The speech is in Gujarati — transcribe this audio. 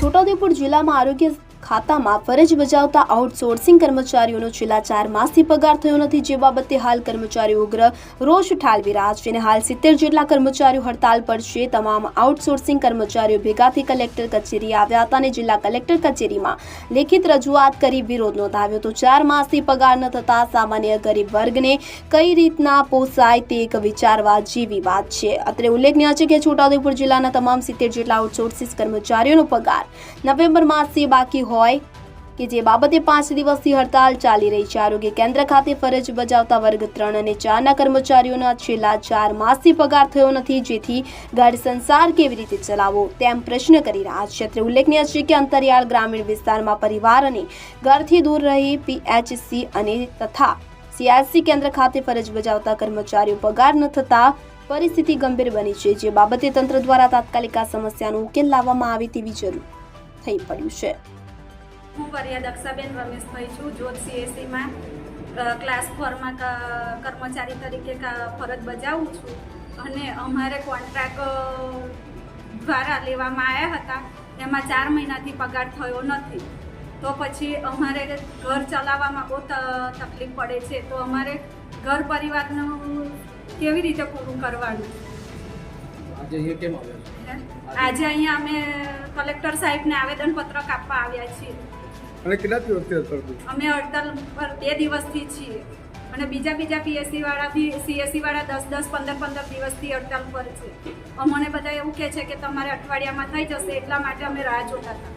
છોટાઉદેપુર જિલ્લામાં આરોગ્ય ખાતામાં ફરજ બજાવતા આઉટસોર્સિંગ કર્મચારીઓનો છેલ્લા ચાર માસથી પગાર થયો નથી, જે બાબતે હાલ કર્મચારીઓ ઉગ્ર રોષ ઠાલવી રહ્યા છે અને હાલ સિત્તેર જેટલા કર્મચારીઓ હડતાલ પર છે. તમામ આઉટસોર્સિંગ કર્મચારીઓ ભેગાથી કલેક્ટર કચેરી આવ્યા હતા અને જિલ્લા કલેક્ટર કચેરીમાં લેખિત રજૂઆત કરી વિરોધ નોંધાવ્યો તો ચાર માસથી પગાર ન થતા સામાન્ય ગરીબ વર્ગને કઈ રીતના પોસાય તે એક વિચારવા જેવી વાત છે. અત્રે ઉલ્લેખનીય છે કે છોટાઉદેપુર જિલ્લાના તમામ સિત્તેર જેટલા આઉટસોર્સિસ કર્મચારીઓનો પગાર નવેમ્બર માસથી બાકી હોય કે જે બાબતે પાંચ દિવસથી હડતાલ ચાલી રહી છે. આરોગ્ય કેન્દ્ર ખાતે ફરજ બજાવતા વર્ગ ત્રણ અને ચારના કર્મચારીઓના છેલ્લા ચાર માસથી પગાર થયો નથી. જેથી ઘર સંસાર કેવી રીતે ચલાવવો, તેમ પ્રશ્ન કરી રહ્યા છે. અત્રે ઉલ્લેખનીય છે કે અંતરિયાળ ગ્રામીણ વિસ્તારમાં પરિવાર અને ઘરથી દૂર રહી પીએચસી અને તથા સીઆરસી કેન્દ્ર ખાતે ફરજ બજાવતા કર્મચારીઓ પગાર ન થતા પરિસ્થિતિ ગંભીર બની છે. જે બાબતે તંત્ર દ્વારા તાત્કાલિક આ સમસ્યાનો ઉકેલ લાવવામાં આવે તેવી જરૂર થઈ પડ્યું છે. હું વરિયા દક્ષાબેન રમેશભાઈ છું જોત સીએસસીમાં ક્લાસ ફોરમાં કર્મચારી તરીકે ફરજ બજાવું છું. અને અમારે કોન્ટ્રાક્ટ દ્વારા લેવામાં આવ્યા હતા. એમાં ચાર મહિનાથી પગાર થયો નથી. તો પછી અમારે ઘર ચલાવવામાં બહુ તકલીફ પડે છે. તો અમારે ઘર પરિવારનું કેવી રીતે પૂરું કરવાનું? આજે અહીંયા અમે કલેક્ટર સાહેબને આવેદનપત્રક આપવા આવ્યા છીએ. અને કેટલા દિવસથી અસર થઈ અમે હડતાલ પર બે દિવસથી છીએ. અને બીજા બીજા પીએસસી વાળા બી સીએસસી વાળા દસ દસ, પંદર પંદર દિવસથી હડતાલ પર છે. અમને બધા એવું કહે છે કે તમારે અઠવાડિયામાં થઈ જશે, એટલા માટે અમે રાહ જોતા હતા.